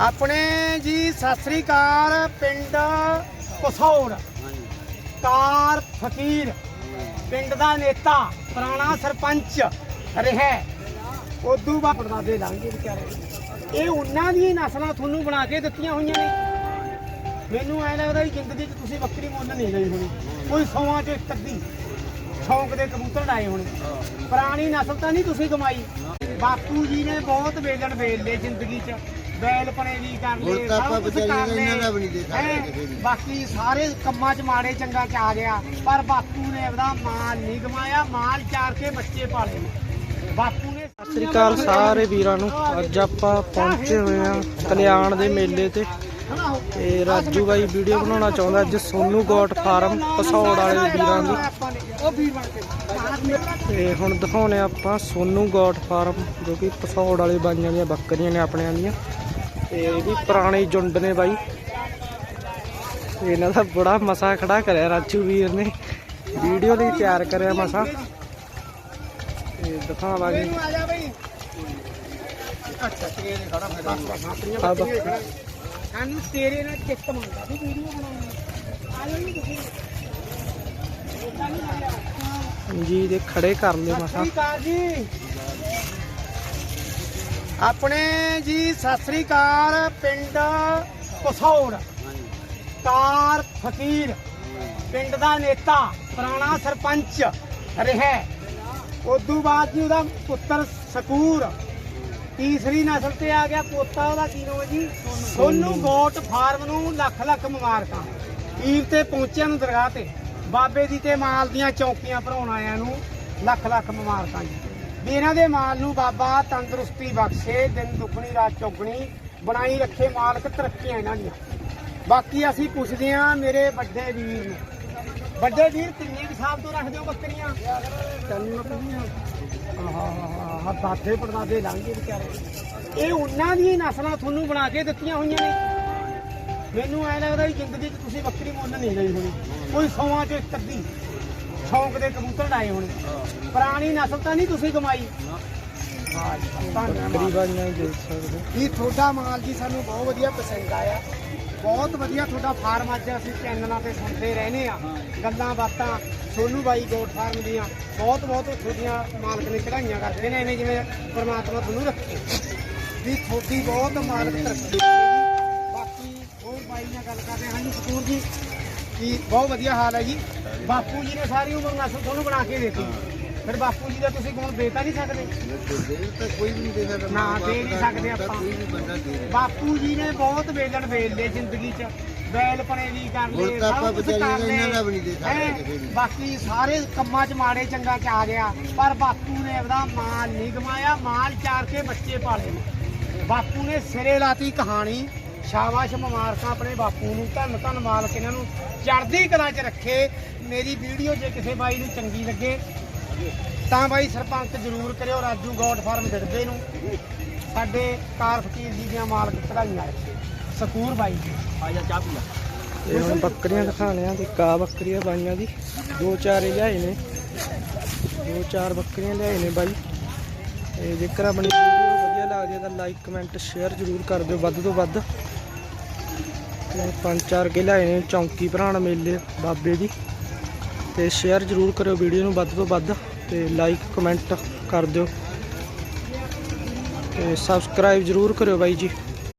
ਆਪਣੇ ਜੀ, ਸਤਿ ਸ੍ਰੀ ਅਕਾਲ, ਪਿੰਡ ਕਸੌੜ ਕਾਰ ਫਕੀਰ। ਪਿੰਡ ਦਾ ਨੇਤਾ, ਪੁਰਾਣਾ ਸਰਪੰਚ ਰਿਹਾ। ਉਦੋਂ ਬਾਅਦ ਪੜਦਾਦੇ ਲੰਘੇ ਵਿਚਾਰੇ। ਇਹ ਉਹਨਾਂ ਦੀਆਂ ਨਸਲਾਂ ਤੁਹਾਨੂੰ ਬਣਾ ਕੇ ਦਿੱਤੀਆਂ ਹੋਈਆਂ ਨੇ। ਮੈਨੂੰ ਐ ਲੱਗਦਾ ਵੀ ਜ਼ਿੰਦਗੀ 'ਚ ਤੁਸੀਂ ਬੱਕਰੀ ਮੁੱਲ ਨਹੀਂ ਲਈ ਹੋਣੀ। ਕੋਈ ਸੌਆਂ 'ਚ ਇੱਕ ਅੱਧੀ, ਸ਼ੌਂਕ ਦੇ ਕਬੂਤਰ ਡਾਏ ਹੋਣੇ। ਪੁਰਾਣੀ ਨਸਲ ਤਾਂ ਨਹੀਂ ਤੁਸੀਂ ਕਮਾਈ। ਬਾਪੂ ਜੀ ਨੇ ਬਹੁਤ ਵੇਲਣ ਵੇਲ ਲਏ ਜ਼ਿੰਦਗੀ 'ਚ। ਬੈਲ ਪਣੇ ਵੀ ਕਰ ਹੁਣ ਲਏ ਤਾਂ ਆਪਾਂ ਕੁਝ ਵਿਚਾਰੀਆਂ ਕਰ ਲਏ ਇਹਨਾਂ ਦਾ ਵੀ ਨਹੀਂ ਦੇ ਸਕਦੇ ਹੈਂ। ਕਿਸੇ ਦੀ। ਬਾਕੀ ਸਾਰੇ ਕੰਮਾਂ 'ਚ ਮਾੜੇ ਚੰਗਾ 'ਚ ਆ ਗਿਆ ਪਰ ਬਾਪੂ ਨੇ ਆਪਦਾ ਮਾਲ ਨਹੀਂ ਗਮਾਇਆ ਮਾਲ ਚਾਰ ਕੇ ਬੱਚੇ ਪਾਲੇ। ਨੇ ਬਾਪੂ ਨੇ ਸਤਿ ਸ੍ਰੀ ਅਕਾਲ ਸਾਰੇ ਵੀਰਾਂ ਨੂੰ। ਅੱਜ ਆਪਾਂ ਪਹੁੰਚੇ ਹੋਏ ਆ ਕਲਿਆਣ ਦੇ ਮੇਲੇ ਤੇ। ਤੇ ਰਾਜੂ ਬਾਈ ਵੀਡੀਓ ਬਣਾਉਣਾ ਚਾਹੁੰਦਾ ਅੱਜ ਸੋਨੂ ਗੋਟ ਫਾਰਮ ਪਸੌੜ ਵਾਲੇ ਵੀਰਾਂ ਦੀ। ਉਹ ਵੀਰ ਬਣ ਕੇ। ਤੇ ਹੁਣ ਦਿਖਾਉਣੇ ਆਪਾਂ ਸੋਨੂ ਗੋਟ ਫਾਰਮ ਜੋ ਕਿ ਪਸੌੜ ਵਾਲੇ ਬਾਈਆਂ ਦੀਆਂ ਬੱਕਰੀਆਂ ਨੇ ਆਪਣਿਆਂ ਦੀਆਂ। ਤੇ ਇਹ ਵੀ ਪੁਰਾਣੇ ਜੁੰਡ ਨੇ ਬਾਈ। ਇਹਨਾਂ ਦਾ ਬੜਾ ਮਸਾ ਖੜਾ ਕਰਿਆ ਰਾਜੂ ਵੀਰ ਨੇ। ਵੀਡੀਓ ਲਈ ਤਿਆਰ ਕਰਿਆ ਮਸਾ। ਤੇ ਦਿਖਾਵਾਂਗੇ। ਸਾਨੂੰ ਤੇਰੇ ਨਾਲ ਚਿੱਤ ਮੰਗਦਾ ਵੀ ਵੀਡੀਓ ਬਣਾਉਣੀ ਆ। ਜਾ ਦੇ ਖੜੇ ਕਰ ਸਤਿ ਮਸਾ। ਸ੍ਰੀ ਅਕਾਲ ਜੀ। ਆਪਣੇ ਜੀ ਸਤਿ ਸ੍ਰੀ ਅਕਾਲ ਪਿੰਡ ਕਸੌੜ। ਕਾਰ ਫਕੀਰ। ਪਿੰਡ ਦਾ ਨੇਤਾ ਪੁਰਾਣਾ ਸਰਪੰਚ ਰਿਹਾ। ਉਦੋਂ ਬਾਅਦ ਜੀ ਉਹਦਾ ਪੁੱਤਰ ਸਕੂਰ। ਤੀਸਰੀ ਨਸਲ ਤੇ ਆ ਗਿਆ ਪੋਤਾ ਉਹਦਾ ਕੀ ਨਾਮ ਹੈ ਜੀ? ਸੋਨੂ। ਗੋਟ ਫਾਰਮ ਨੂੰ ਲੱਖ ਲੱਖ ਮੁਬਾਰਕਾਂ। ਪੀਰ ਤੇ ਪਹੁੰਚਿਆ ਨੂੰ ਦਰਗਾਹ ਤੇ। ਬਾਬੇ ਦੀ ਤੇ ਮਾਲ ਦੀਆਂ ਚੌਕੀਆਂ ਭਰਾਉਣ ਆਇਆਂ ਨੂੰ ਲੱਖ ਲੱਖ ਮੁਬਾਰਕਾਂ ਜੀ। ਵੀ ਇਹਨਾਂ ਦੇ ਮਾਲ ਨੂੰ ਬਾਬਾ ਤੰਦਰੁਸਤੀ ਬਖਸ਼ੇ ਦਿਨ ਦੁੱਗਣੀ ਰਾਤ ਚੌਗਣੀ ਬਣਾਈ ਰੱਖੇ ਮਾਲਕ ਤਰੱਕੀਆਂ ਇਹਨਾਂ ਦੀਆਂ। ਬਾਕੀ ਅਸੀਂ ਪੁੱਛਦੇ ਹਾਂ ਮੇਰੇ ਵੱਡੇ ਵੀਰ ਨੂੰ। ਵੱਡੇ ਵੀਰ ਕਿੰਨੇ ਕੁ ਸਾਲ ਤੋਂ ਰੱਖਦੇ ਹੋ ਬੱਕਰੀਆਂ? ਤੈਨੂੰ ਆਹ ਦਾਦੇ ਪੜਦਾਦੇ ਲੰਘੇ ਵਿਚਾਰੇ। ਇਹ ਉਹਨਾਂ ਦੀਆਂ ਹੀ ਨਸਲਾਂ ਤੁਹਾਨੂੰ ਬਣਾ ਕੇ ਦਿੱਤੀਆਂ ਹੋਈਆਂ ਨੇ? ਮੈਨੂੰ ਐ ਲੱਗਦਾ ਵੀ ਜ਼ਿੰਦਗੀ 'ਚ ਤੁਸੀਂ ਬੱਕਰੀ ਮੁੱਲ ਨਹੀਂ ਲਈ ਹੋਣੀ। ਕੋਈ ਸੌਆਂ 'ਚ ਇੱਕ ਅੱਧੀ। ਸ਼ੌਂਕ ਦੇ ਕਬੂਤਰ ਡਾਏ ਹੋਣੇ। ਪੁਰਾਣੀ ਨਸਲ ਤਾਂ ਨਹੀਂ ਤੁਸੀਂ ਕਮਾਈ। ਧੰਨਵਾਦ। ਇਹ ਤੁਹਾਡਾ ਮਾਲ ਜੀ ਸਾਨੂੰ ਬਹੁਤ ਵਧੀਆ ਪਸੰਦ ਆਇਆ। ਬਹੁਤ ਵਧੀਆ ਤੁਹਾਡਾ ਫਾਰਮ ਅੱਜ ਅਸੀਂ ਚੈਨਲਾਂ ਤੇ ਸੁਣਦੇ ਰਹਿੰਦੇ ਆ ਗੱਲਾਂ ਬਾਤਾਂ, ਸੋਨੂ ਬਾਈ ਗੋਟ ਫਾਰਮ ਦੀਆਂ, ਬਹੁਤ ਬਹੁਤ ਤੁਹਾਡੀਆਂ ਮਾਲਕ ਨੇ ਚੜਾਈਆਂ ਕਰਦੇ ਨੇ ਐਵੇਂ ਜਿਵੇਂ ਪ੍ਰਮਾਤਮਾ ਤੁਹਾਨੂੰ ਰੱਖੇ। ਵੀ ਤੁਹਾਡੀ ਬਹੁਤ ਮਾਲਕ ਤਰੱਕੀ ਬਾਕੀ ਹੋਰ ਬਾਈ ਨਾਲ ਗੱਲ ਕਰਦੇ ਹਾਂ ਜੀ ਸਕੂਰ ਜੀ। ਕੀ ਬਹੁਤ ਵਧੀਆ ਹਾਲ ਹੈ ਜੀ। ਬਾਪੂ ਜੀ ਨੇ ਸਾਰੀ ਉਮਰ ਨਸਲ ਤੁਹਾਨੂੰ ਬਣਾ ਕੇ ਦਿੱਤੀ। ਫਿਰ ਬਾਪੂ ਜੀ ਦਾ ਤੁਸੀਂ ਗੁਣ ਦੇ ਤਾਂ ਨਹੀਂ ਸਕਦੇ? ਦੇ ਤਾਂ ਕੋਈ ਵੀ ਨਹੀਂ ਦੇ ਸਕਦਾ। ਨਾ, ਦੇ ਨਹੀਂ ਸਕਦੇ ਆਪਾਂ। ਕੋਈ ਵੀ ਬੰਦਾ ਦੇ ਦੇ। ਬਾਪੂ ਜੀ ਨੇ ਬਹੁਤ ਵੇਲਣ ਵੇਲ ਲਏ ਜ਼ਿੰਦਗੀ 'ਚ। ਬੈਲ ਪਣੇ ਵੀ ਕਰ ਲਏ ਸਭ ਕੁਝ ਕਰ ਲਏ। ਬਾਕੀ ਸਾਰੇ ਕੰਮਾਂ 'ਚ ਮਾੜੇ ਚੰਗਾ 'ਚ ਆ ਗਿਆ। ਪਰ ਬਾਪੂ ਨੇ ਆਪਦਾ ਮਾਲ ਨਹੀਂ ਗਮਾਇਆ ਮਾਲ ਚਾਰ ਕੇ ਬੱਚੇ ਪਾਲੇ ਬਾਪੂ ਨੇ ਸਿਰੇ ਲਾਤੀ ਕਹਾਣੀ। ਸ਼ਾਬਾਸ਼ ਮੁਬਾਰਕਾਂ ਆਪਣੇ ਬਾਪੂ ਨੂੰ ਧੰਨ ਧੰਨ ਮਾਲਕ ਇਹਨਾਂ ਨੂੰ। ਚੜ੍ਹਦੀ ਕਲਾ 'ਚ ਰੱਖੇ ਮੇਰੀ ਵੀਡੀਓ ਜੇ ਕਿਸੇ ਬਾਈ ਨੂੰ ਚੰਗੀ ਲੱਗੇ ਤਾਂ ਬਾਈ ਸਰਪੰਚ ਜ਼ਰੂਰ ਕਰਿਓ ਰਾਜੂ ਗੋਡ ਫਾਰਮ ਡੜਬੇ ਨੂੰ। ਸਾਡੇ ਕਾਰ ਫਕੀਰ ਜੀ ਦੀਆਂ ਮਾਲਕ ਚੜਾਈਆਂ ਸਕੂਰ ਬਾਈ ਜੀ। ਆ ਜਾ ਚਾਹ ਪੀ ਇਹ ਹੁਣ ਬੱਕਰੀਆਂ ਦਿਖਾਣੇ ਆ ਤੇ ਕਾ ਬੱਕਰੀਆਂ ਬਾਈਆਂ ਦੀ। ਦੋ ਚਾਰ ਲਿਆਏ ਨੇ। ਦੋ ਚਾਰ ਬੱਕਰੀਆਂ ਲਿਆਏ ਨੇ ਬਾਈ। ਤੇ ਜੇਕਰ ਆਪਣੀ ਵੀਡੀਓ ਵਧੀਆ ਲੱਗਦੀ ਹੈ ਤਾਂ ਲਾਈਕ ਕਮੈਂਟ ਸ਼ੇਅਰ ਜ਼ਰੂਰ ਕਰ ਦਿਓ। ਵੱਧ ਤੋਂ ਵੱਧ ਤੇ ਪੰਜ ਚਾਰ ਕੇ ਲਾਏ ਨੇ ਚੌਂਕੀ ਭਰਾਣ ਮੇਲੇ ਬਾਬੇ ਦੀ। ਤੇ ਸ਼ੇਅਰ ਜ਼ਰੂਰ ਕਰਿਓ ਵੀਡੀਓ ਨੂੰ ਵੱਧ ਤੋਂ ਵੱਧ ਤੇ ਲਾਈਕ ਕਮੈਂਟ ਕਰ ਦਿਓ। ਤੇ ਸਬਸਕ੍ਰਾਈਬ ਜ਼ਰੂਰ ਕਰਿਓ ਬਾਈ ਜੀ।